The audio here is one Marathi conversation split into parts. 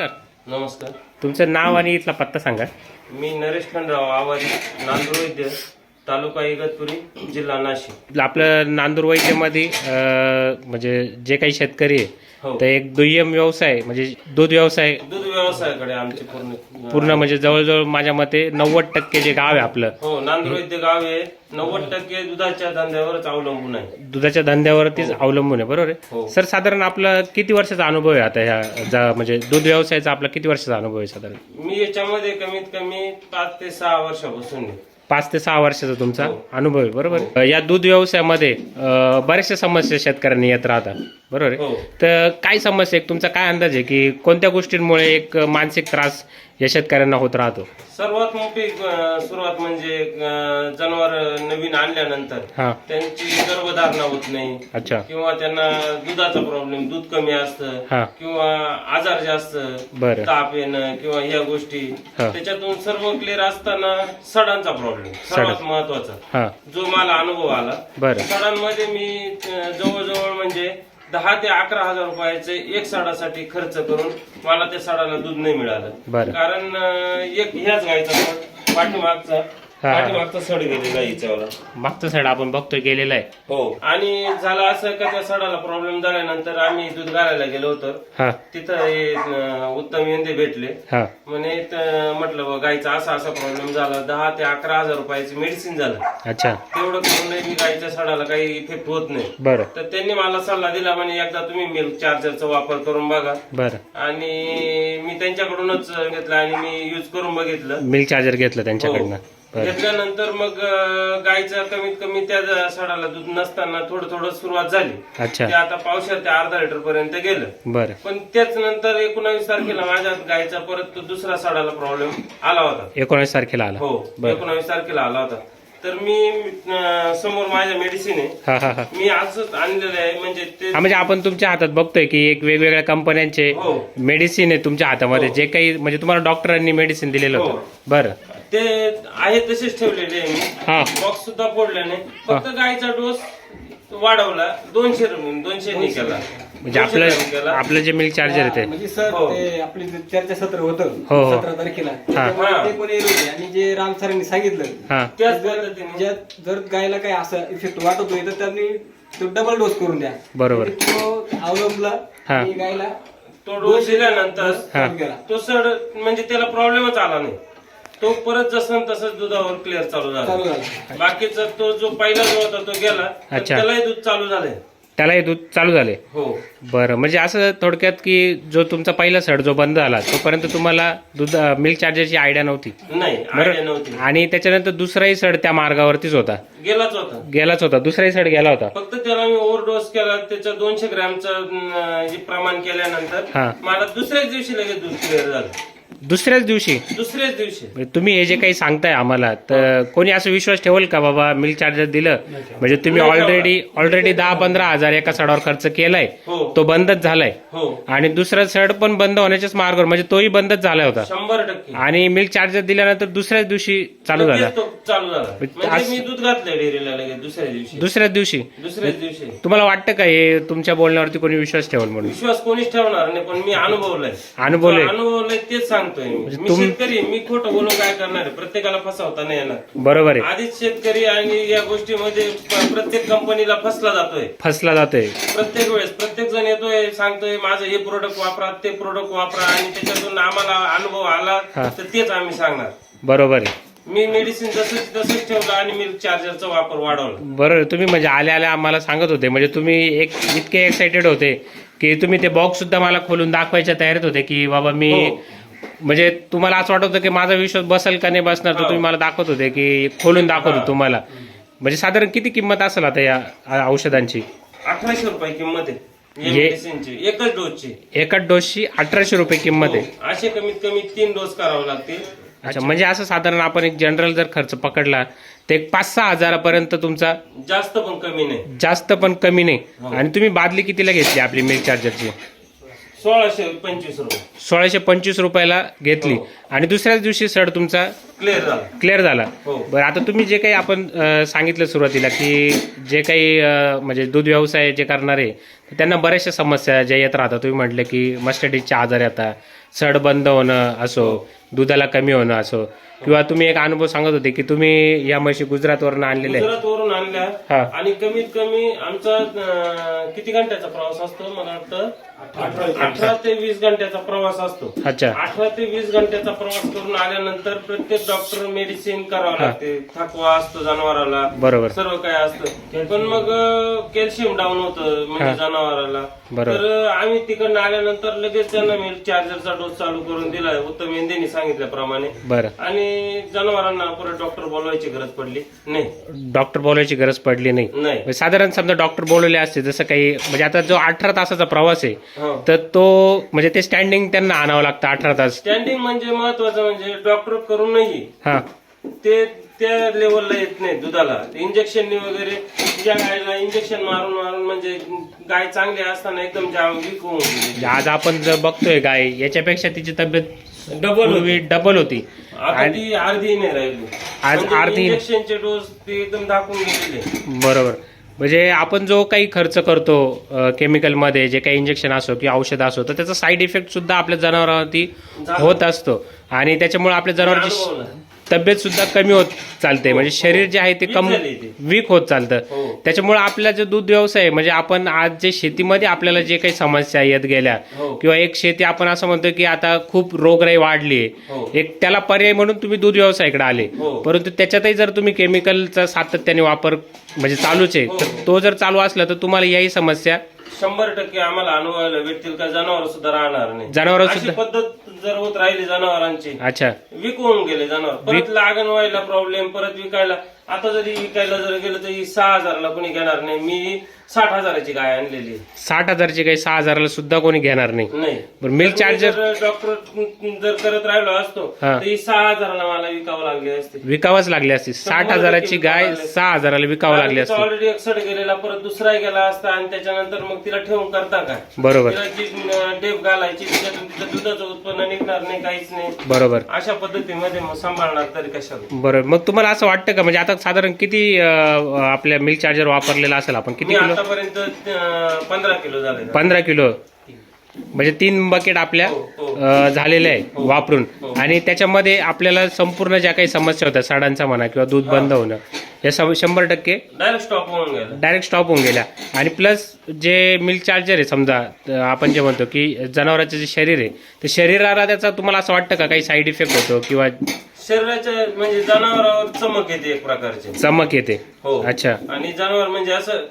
नमस्कार. नमस्कार. तुमचं नाव आणि इथला पत्ता सांगा. मी नरेश खंडराव आवारी नांदूर वैद्य तालुका इगतपुरी जिल्हा नाशिक. आपलं नांदूर वैद्यमध्ये अं, म्हणजे जे काही शेतकरी आहे हो. तर एक दुय्यम व्यवसाय म्हणजे दूध व्यवसाय दूध व्यवसायाकडे आमचे पूर्ण पूर्ण म्हणजे जवळजवळ माझ्या मते नव्वद टक्के जे गाव आहे आपलं. हो नांदूर वैद्य गाव आहे. नव्वद टक्के दुधाच्या धंद्यावरच अवलंबून आहे. दुधाच्या धंद्यावरतीच अवलंबून आहे बरोबर हो. आहे सर साधारण आपला किती वर्षाचा अनुभव आहे आता ह्या जा- म्हणजे दूध व्यवसायाचा आपला किती वर्षाचा अनुभव आहे साधारण? मी याच्यामध्ये कमीत कमी पाच ते सहा वर्षापासून आहे. पाच ते सहा वर्षाचा तुमचा हो. अनुभव आहे बरोबर आहे? या दूध व्यवसायामध्ये बऱ्याचशा समस्या शेतकऱ्यांनी येत राहतात बरोबर आहे हो तर काय समस्या तुमचा काय अंदाज आहे की कोणत्या गोष्टींमुळे एक मानसिक त्रास या शेतकऱ्यांना होत राहतो. सर्वात मोठी अं, सुरुवात म्हणजे जनावर नवीन आणल्यानंतर हा. त्यांची गर्भधारणा होत नाही. अच्छा. किंवा त्यांना दुधाचा प्रॉब्लेम दूध कमी असतं. हा. किंवा आजार जास्त बरं. ताप येणं किंवा ह्या गोष्टी. हा. त्याच्यातून सर्व क्लिअर असताना सडांचा प्रॉब्लेम सर्वात महत्त्वाचा. हा. जो मला अनुभव आला बरं. सडांमध्ये मी अं, जवळजवळ म्हणजे दहा ते अकरा हजार रुपयाचे एक साडासाठी खर्च करून मला त्या साडाला दूध नाही मिळालं. कारण एक ह्याच गायचा पाठीमागचा पाठीमागचा सड गेलेला मागचा साईड आपण बघतोय गेलेला आहे. हो. आणि झालं असं का त्या सडाला प्रॉब्लेम झाल्यानंतर आम्ही दूध घालायला गेलो होतो. हा. तिथं हे, अं, उत्तम यंदे भेटले. हा. म्हणे त- म्हटलं बा गायचा असा असा प्रॉब्लेम झाला. दहा ते अकरा हजार रुपयाचं मेडिसिन झालं. अच्छा. तेवढं करून मी गायच्या सडाला काही इफेक्ट होत नाही. बरं. तर त्यांनी मला सल्ला दिला म्हणे एकदा तुम्ही मिल्क चार्जरचा वापर करून बघा. बरं. आणि मी त्यांच्याकडूनच घेतला आणि मी युज करून बघितलं. मिल्क चार्जर घेतलं त्यांच्याकडनं. हो. घेतल्यानंतर मग गायचं कमीत कमी त्या सडाला दूध नसताना थोडं थोडं सुरुवात झाली. अच्छा. ते आता पावसाळ ते अर्धा लिटर पर्यंत गेलं. बरं. पण त्याच नंतर एकोणावीस तारखेला माझ्या गायचा परत तो दुसरा सडाला प्रॉब्लेम आला होता. एकोणीस तारखेला आला. हो. एकोणावीस तारखेला आला होता. तर मी समोर माझ्या मेडिसिन आहे. हा हा हा. मी आजच आणलेलं आहे म्हणजे ते हा म्हणजे आपण तुमच्या हातात बघतोय की एक वेगवेगळ्या कंपन्यांचे हो. मेडिसिन आहे तुमच्या हातामध्ये. हो. जे काही म्हणजे तुम्हाला डॉक्टरांनी मेडिसिन दिलेलं होतं. हो. बरं. ते आहे तसेच ठेवलेले आहे मी बॉक्स सुद्धा फोडले नाही फक्त गायचा डोस वाढवला दोनशे रुपये दोनशे नि केला म्हणजे आपलं. आपलं जे मिल्क चार्जर आहे ते म्हणजे सर हो. ते आपले जे चर्चासत्र होतं हो, हो. सतरा तारखेला हा. ते पण येत होते आणि जे राम सरांनी सांगितलं हा त्याच जर पद्धतीने ज्यात जर गायला काही असं इफेक्ट वाटतोय तर त्यांनी तो डबल डोस करून द्या बरोबर. म्हणजे तो अवलंबला हा. आणि गायला तो डोस दिल्यानंतर हा. केला तो सड म्हणजे त्याला प्रॉब्लेमच आला नाही तो परत जसं तसंच दुधावर क्लिअर चालू चालू झाला. झाला बाकीचा तो जो पहिला जो होता तो गेला तर अच्छा. त्यालाही दूध चालू झालंय. त्यालाही दूध चालू झाले हो. बरं म्हणजे असं थोडक्यात की जो तुमचा पहिला सड जो बंद झाला तोपर्यंत तुम्हाला दूध मिल्क चार्जरची आयडिया नव्हती? नाही आयडिया नव्हती. आणि त्याच्यानंतर दुसराही सड त्या मार्गावरतीच होता? गेलाच होता. गेलाच होता. दुसराही सड गेला होता? फक्त त्याला मी ओव्हरडोस केला त्याच्या दोनशे ग्रॅमचं अं, जे प्रमाण केल्यानंतर हा. मला दुसऱ्याच दिवशी लगेच दूध क्लिअर झालं. दुसऱ्याच दिवशी? दुसऱ्याच दिवशी. म्हणजे तुम्ही हे जे काही सांगताय आम्हाला तर कोणी असं विश्वास ठेवल का बाबा मिल्क चार्जर दिलं? म्हणजे तुम्ही ऑलरेडी ऑलरेडी दहा पंधरा हजार एका सडावर खर्च केलाय. हो. तो बंदच झालाय. हो. आणि दुसरा सड पण बंद होण्याच्याच मार्गावर म्हणजे तोही बंदच झाला होता. शंभर टक्के. आणि मिल्क चार्जर दिल्यानंतर दुसऱ्याच दिवशी चालू झाला. लगेच तो चालू झाला. म्हणजे आज- मी दूध घातलं डेअरीला लगेच दुसऱ्या दिवशी. दुसऱ्याच दिवशी? दुसऱ्याच दिवशी. तुम्हाला वाटतं का हे तुमच्या बोलण्यावरती कोणी विश्वास ठेवल म्हणून? विश्वास कोणीच ठेवणार नाही पण मी अनुभवलंय. अनुभवलंय. जो अनुभवलंय तेच सांगतोय मी. मी तुम- शेतकरी आहे, मी खोटं बोलून काय करणार आहे? प्रत्येकाला फसवता नाही येणार. बरोबर आहे. आधीच शेतकरी आणि या गोष्टीमध्ये प- प्रत्येक कंपनीला फसला जातोय. फसला जातोय. प्रत्येक वेळेस प्रत्येक जण येतोय सांगतोय माझं हे प्रोडक्ट वापरा ते प्रोडक्ट वापरा. आणि त्याच्यातून आम्हाला अनुभव आला हा. तर तेच आम्ही सांगणार. बरोबर आहे. मी मेडिसिन तसंच तसंच ठेवलं आणि मिल्क चार्जरचा वापर वाढवला. बरोबर. तुम्ही म्हणजे आल्या आल्या आम्हाला सांगत होते. म्हणजे तुम्ही एक इतके एक्साइटेड होते की तुम्ही ते बॉक्स सुद्धा मला खोलून दाखवायच्या तयारीत होते की बाबा मी हो. म्हणजे तुम्हाला असं वाटत होतं की माझा विश्वास बसेल का नाही बसणार तर हो. तुम्ही मला दाखवत होते की खोलून दाखवतो हा. तुम्हाला. म्हणजे साधारण किती किंमत असेल आता या आ- औषधांची? अठराशे रुपये किंमत आहे. हे- मेडिसिनची एकच डोसची. एकाच डोसची अठराशे रुपये किंमत आहे. हो. असे कमीत कमी तीन डोस करावे लागतील. अच्छा म्हणजे असं साधारण आपण एक जनरल जर खर्च पकडला तर एक पाच सहा हजारापर्यंत तुमचा जास्त पण कमी नाही. जास्त पण कमी नाही. हो. आणि तुम्ही बादली कितीला घेतली आपली मिल्क चार्जरची? सोळाशे पंचवीस रुपये. सोळाशे पंचवीस रुपयाला घेतली. हो. आणि दुसऱ्याच दिवशी सड तुमचा क्लिअर झाला. क्लिअर झाला. हो. बरं आता तुम्ही जे काही आपण अं, सांगितलं सुरुवातीला की जे काही अं, म्हणजे दूध व्यवसाय जे करणारे त्यांना बऱ्याचशा समस्या ज्या येत राहतात. तुम्ही म्हटलं की मस्टडीजचे आजार येतात. सड बंद होणं असो दुधाला कमी होणं असो. किंवा तुम्ही एक अनुभव सांगत होते की तुम्ही या म्हशी गुजरातवरून आणलेल्या आहेत. गुजरात वरून आणल्या. हा. आणि कमीत कमी आमचा अं, किती घंट्याचा प्रवास असतो? मला वाटतं अठरा ते वीस घंट्याचा प्रवास असतो. अच्छा. अठरा ते वीस घंट्याचा प्रवास करून आल्यानंतर प्रत्येक डॉक्टर मेडिसिन करावं लागते. थकवा असतो जनावराला. बरोबर. सर्व काय असतं. पण मग कॅल्शियम डाऊन होतं म्हणजे जनावराला. बरोबर. तर अं, आम्ही तिकडनं आल्यानंतर लगेच त्यांना मिल्क चार्जरचा डोस चालू करून दिला उत्तम यांनी सांगितल्याप्रमाणे. बरं. आणि जनावरांना परत डॉक्टर बोलवायची गरज पडली? नाही. डॉक्टर बोलायची गरज पडली नाही. नाही. म्हणजे साधारण समजा डॉक्टर बोलवले असते जसं काही म्हणजे आता जो अठरा तासाचा प्रवास आहे हो. तर तो म्हणजे ते स्टँडिंग त्यांना आणावं लागतं अठरा तास. स्टँडिंग म्हणजे महत्वाचं म्हणजे डॉक्टर करूनही हा. ते त्या लेवलला येत नाही दुधाला. इंजेक्शननी वगैरे ज्या गायला इंजेक्शन मारून मारून म्हणजे गाय चांगली असताना एकदम गेली. म्हणजे आज आपण जर बघतोय गाय याच्यापेक्षा तिची तब्येत डबल पूर्वी डबल होती. आता ती अर्धी नाही राहिली. आज अर्धी- इंजेक्शनचे डोस ते एकदम दाखवून गेलेले बरोबर. म्हणजे आपण जो काही खर्च करतो केमिकलमध्ये जे काही इंजेक्शन असो किंवा औषध असो तर त्याचा साईड इफेक्ट सुद्धा आपल्या जनावरांवरती होत असतो. आणि त्याच्यामुळे आपल्या जनावरांची अनुभवलं. तब्येत सुद्धा कमी होत चालते म्हणजे शरीर जे आहे ते कम. वीक होत चालतं हो. त्याच्यामुळे आपला जो दूध व्यवसाय आहे, म्हणजे आपण आज जे शेतीमध्ये आपल्याला जे काही समस्या येत गेल्या हो. किंवा एक शेती आपण असं म्हणतो की आता खूप रोगराई वाढली हो. एक त्याला पर्याय म्हणून तुम्ही दूध व्यवसायाकडे आले हो. परंतु त्याच्यातही जर तुम्ही केमिकलचा सातत्याने वापर म्हणजे चालूच आहे हो. तर तो जर चालू असला तर तुम्हाला याही समस्या शंभर टक्के आम्हाला अनुभवायला भेटतील का जनावर सुद्धा राहणार नाही. जनावरं अशी सुद्धा- पद्धत जर होत राहिली जनावरांची अच्छा. विक होऊन गेले जनावर. परत लागण व्हायला प्रॉब्लेम परत विकायला. आता जरी विकायला जर गेलं तर सहा हजाराला कोणी घेणार नाही. मी साठ हजाराची गाय आणलेली आहे. साठ हजारची काही सहा हजाराला सुद्धा कोणी घेणार नाही. नाही. बरं मिल्क चार्जर डॉक्टर जर करत राहिलो असतो हा. तर ही सहा हजाराला मला विकावं लागली असते. विकावंच लागली असती. साठ हजाराची गाय सहा हजाराला विकावं लागली असती. ऑलरेडी एक सड गेलेला परत दुसरा गेला असता आणि त्याच्यानंतर मग तिला ठेवून करता काय बरोबर. तिला जी अं, डेप घालायची त्याच्यातून तिचं दुधाचं उत्पन्न निघणार नाही काहीच नाही. बरोबर. अशा पद्धतीमध्ये मग सांभाळणार तरी कशाला? बरोबर. मग तुम्हाला असं वाटतं का? म्हणजे आता साधारण किती अं, आपल्या मिल्क चार्जर वापरलेला असेल आपण? किती मी किलो? आतापर्यंत अं, पंधरा किलो झाले पंधरा किलो. म्हणजे तीन बकेट आपल्या हो, हो. अं, झालेल्या आहे हो. वापरून. हो. आणि त्याच्यामध्ये आपल्याला संपूर्ण ज्या काही समस्या होत्या साडांचा म्हणा किंवा दूध बंद होणं या सम- शंभर टक्के डायरेक्ट स्टॉप होऊन गेला. डायरेक्ट स्टॉप होऊन गेल्या. आणि प्लस जे मिल्क चार्जर आहे समजा आपण जे म्हणतो की जनावरांचं जे शरीर आहे ते शरीराला त्याचा तुम्हाला असं वाटतं का? काही साईड इफेक्ट होतो किंवा शरीराच्या म्हणजे जनावरावर चमक येते एक प्रकारची. चमक येते. हो. अच्छा. आणि जनावर म्हणजे असं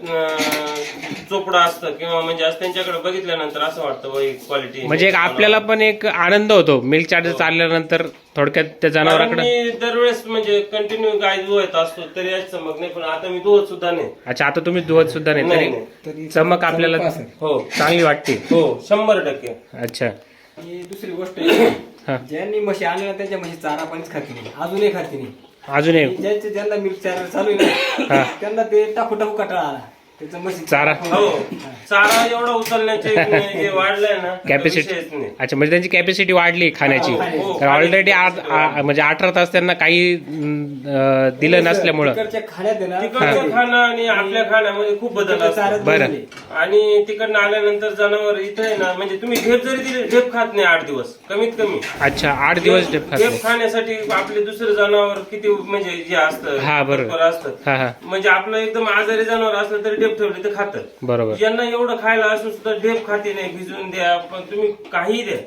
चोपडं असतं किंवा म्हणजे असं त्यांच्याकडे बघितल्यानंतर असं वाटतं क्वालिटी म्हणजे एक आपल्याला पण एक आनंद होतो. मिल्क चार्जर चालल्यानंतर थोडक्यात त्या जनावराकडे. मी दरवेळेस म्हणजे कंटिन्यू गाय धुवत असतो तरी याच चमक नाही पण आता मी धुवत सुद्धा नाही. अच्छा आता तुम्ही धुवत सुद्धा नाही नाही, तरी चमक आपल्याला. हो. चांगली वाटते. हो शंभर टक्के. अच्छा. दुसरी गोष्ट आहे. ज्यांनी म्हशी आणल्या त्याच्या म्हशी चारा पाणीच खाती नाही अजूनही खाती नाही अजून एक ज्यांचे ज्यांना मिल्क चार्जर चालू आहे. ना त्यांना ते टाकू टाकू कटाळा आला चारा. हो चारा एवढा उचलण्याचे हे वाढलंय ना तर कॅपॅसिटी विषयच नाही. अच्छा म्हणजे त्यांची कॅपॅसिटी वाढली खाण्याची हो, तर ऑलरेडी म्हणजे अठरा तास त्यांना काही अं, दिलं नसल्यामुळं तिकडच्या खाण्यात आहे ना तिकडचं खाणं आणि आपल्या खाण्यामध्ये खूप बदल तिकडच्या असतो चाऱ्यात बरं. बदलले. आणि तिकडनं आल्यानंतर जनावर इथे आहे ना म्हणजे तुम्ही ढेप जरी दिले ढेप खात नाही आठ दिवस कमीत कमी अच्छा आठ दिवस डेप खात नाही. खाण्यासाठी आपले दुसरे जनावर किती म्हणजे जे असतं हा, बरोबर. असतं हा हा म्हणजे आपलं एकदम आजारी जनावर असलं तरी ढेप ठेवले तर खातं. बरोबर. ज्यांना एवढं खायला असून सुद्धा ढेप खाते नाही भिजून द्या पण तुम्ही काही द्या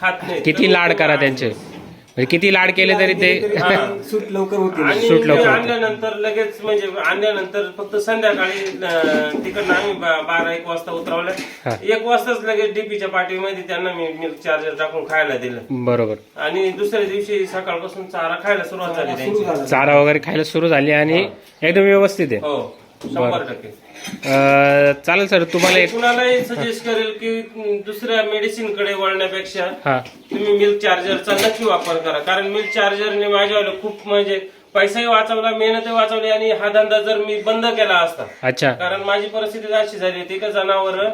खात नाही. किती लाड करा त्यांचे? म्हणजे किती लाड केले तरी ते? हा. सूट लवकर होते. आणि सूट लवकर होते. आणल्यानंतर लगेच म्हणजे आणल्यानंतर फक्त संध्याकाळी अं, तिकडनं आम्ही बा- बारा एक वाजता हा. उतरवलं एक वाजताच लगेच डीपीच्या पाठीमध्ये त्यांना मी मिल्क चार्जर टाकून खायला दिलं. बरोबर. आणि दुसऱ्या दिवशी सकाळपासून चारा खायला सुरुवात झाली सुरू त्यांची. झाला. चारा वगैरे खायला सुरू झाली आणि एकदम व्यवस्थित आहे. हो शंभर टक्के. चालेल सर तुम्हाला एक कुणालाही सजेस्ट करेल की दुसऱ्या मेडिसिनकडे वळण्यापेक्षा हा. तुम्ही मिल्क चार्जरचा नक्की वापर करा. कारण मिल्क चार्जरने माझ्यावाला खूप म्हणजे पैसाही वाचवला मेहनतही वाचवली आणि हा धंदा जर मी बंद केला असता अच्छा. कारण माझी परिस्थिती अशी झाली होती का जनावर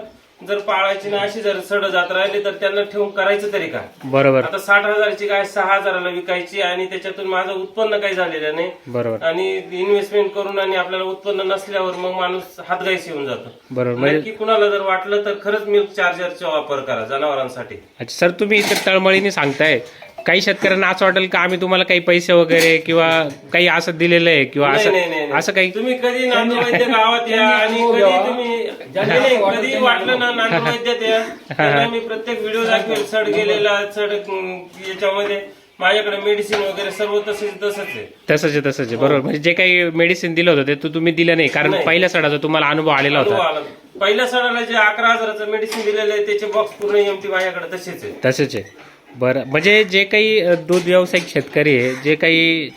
जर पाळायची ना अशी जर सड जात राहिली तर त्यांना ठेवून करायचं तरी काय बरोबर. आता साठ हजाराची गाय सहा हजाराला विकायची आणि त्याच्यातून माझं उत्पन्न काही झालेलं नाही. बरोबर. आणि इन्व्हेस्टमेंट करून आणि आपल्याला उत्पन्न नसल्यावर मग माणूस हातगायस येऊन जातो. बरोबर. म्हणजे नक्की कुणाला जर वाटलं तर खरंच मिल्क चार्जरचा वापर करा जनावरांसाठी. अच्छा सर तुम्ही इथे तळमळीने सांगताय. काही शेतकऱ्यांना असं वाटेल का आम्ही तुम्हाला काही पैसे वगैरे किंवा काही असं दिलेलं आहे किंवा नाही असं नाही. असं काही तुम्ही कधी गावात या आणि कधी तुम्ही नाही, नाही, कधी वाटलं ना नांदवैद्यात या त्यांना मी प्रत्येक व्हिडिओ दाखवेल. सड गेलेला सड अं, याच्यामध्ये. माझ्याकडे मेडिसिन वगैरे सर्व तसेच तसंच आहे. तसंच आहे तसंच आहे. बरोबर. म्हणजे जे काही मेडिसिन दिलं होतं ते तू तुम्ही दिलं नाही. कारण नाही. पहिल्या सडाचा तुम्हाला अनुभव आलेला अनुभव होता आला. पहिल्या सणाला जे अकरा हजाराचं मेडिसिन दिलेलं आहे त्याचे बॉक्स पूर्ण एमटी माझ्याकडे तसेच आहे. तसंच आहे. बरं. म्हणजे जे काही दूध व्यावसायिक शेतकरी आहे जे काही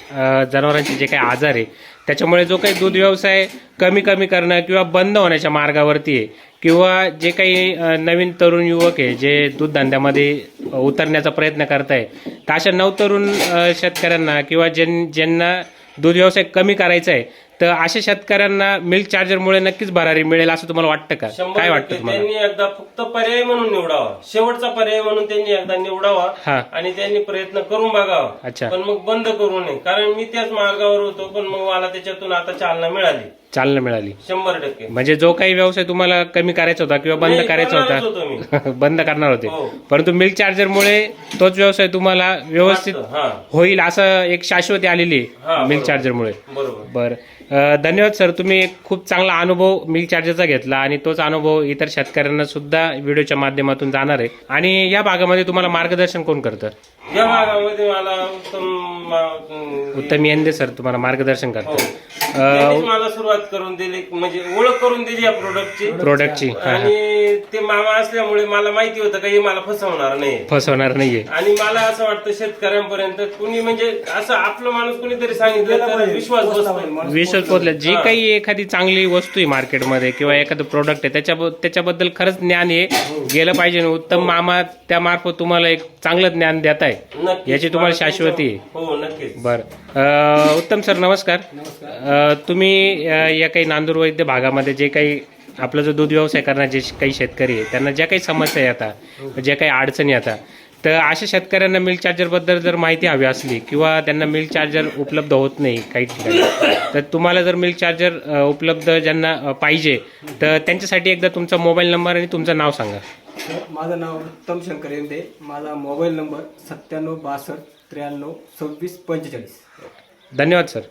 जनावरांचे जे काही आजार आहे त्याच्यामुळे जो काही दूध व्यवसाय कमी कमी करणं किंवा बंद होण्याच्या मार्गावरती आहे किंवा जे काही नवीन तरुण युवक आहे जे दूध धंद्यामध्ये उतरण्याचा प्रयत्न करत आहे तर अशा नवतरुण शेतकऱ्यांना किंवा ज्यां ज्यांना दूध व्यवसाय कमी करायचा आहे तर अशा शेतकऱ्यांना मिल्क चार्जरमुळे नक्कीच भरारी मिळेल असं तुम्हाला वाटतं का? काय वाटतं तुम्हाला? त्यांनी एकदा फक्त पर्याय म्हणून निवडावा. शेवटचा पर्याय म्हणून त्यांनी एकदा निवडावा आणि त्यांनी प्रयत्न करून बघावा. अच्छा. पण मग बंद करू नये. कारण मी त्याच मार्गावर होतो पण मग मला त्याच्यातून आता चालना मिळाली. चालना मिळाली. शंभर टक्के. म्हणजे जो काही व्यवसाय तुम्हाला कमी करायचा होता किंवा बंद नाही, करायचा करणारच होता होतो मी. बंद करणार होते. हो. परंतु मिल्क चार्जरमुळे तोच व्यवसाय तुम्हाला व्यवस्थित हा. होईल असं एक शाश्वती आलेली हा, मिल्क बरोबर. चार्जरमुळे. बरोबर. बर. धन्यवाद सर. तुम्ही एक खूप चांगला अनुभव मिल्क चार्जरचा घेतला आणि तोच अनुभव इतर शेतकऱ्यांना सुद्धा व्हिडिओच्या माध्यमातून जाणार आहे. आणि या भागामध्ये तुम्हाला मार्गदर्शन कोण करतं? या भागामध्ये मला उत्तम अं, उत्तम येंदे सर तुम्हाला मार्गदर्शन हो. त्यांनीच मला सुरुवात करून दिली म्हणजे ओळख करून दिली या प्रोडक्टची प्रोडक्टची हा, हा. आणि ते मामा असल्यामुळे मला माहिती होतं का हे मला फसवणार नाही फसवणार नाहीये. आणि मला असं वाटतं शेतकऱ्यांपर्यंत कुणी म्हणजे असं आपलं माणूस कुणीतरी सांगितलं तर विश्वास बसतो. विश्वास पोहोचला. जी काही एखादी चांगली वस्तू आहे मार्केटमध्ये किंवा एखादं प्रोडक्ट आहे त्याच्या त्याच्याबद्दल खरंच ज्ञान आहे गेलं पाहिजे. आणि उत्तम मामा त्या मार्फत तुम्हाला एक चांगलं ज्ञान देत आहे. याची तुम्हाला शाश्वती. आहे हो नक्कीच. बर. अ, उत्तम सर नमस्कार. तुम्ही या काही नांदूर वैद्य भागामध्ये जे काही आपला जो दूध व्यवसाय करणारे जे काही शेतकरी आहे त्यांना ज्या काही समस्या येतात ज्या काही अडचणी येतात तर अशा शेतकऱ्यांना मिल्क चार्जरबद्दल जर माहिती हवी असली किंवा त्यांना मिल्क चार्जर उपलब्ध होत नाही काही ठिकाणी तर तुम्हाला जर मिल्क चार्जर अ, उपलब्ध ज्यांना पाहिजे तर त्यांच्यासाठी एकदा तुमचा मोबाईल नंबर आणि तुमचं नाव सांगा. माझं नाव उत्तम शंकर येंदे माझा मोबाईल नंबर सत्त्याण्णव बासष्ट त्र्याण्णव सव्वीस पंचेचाळीस. धन्यवाद सर.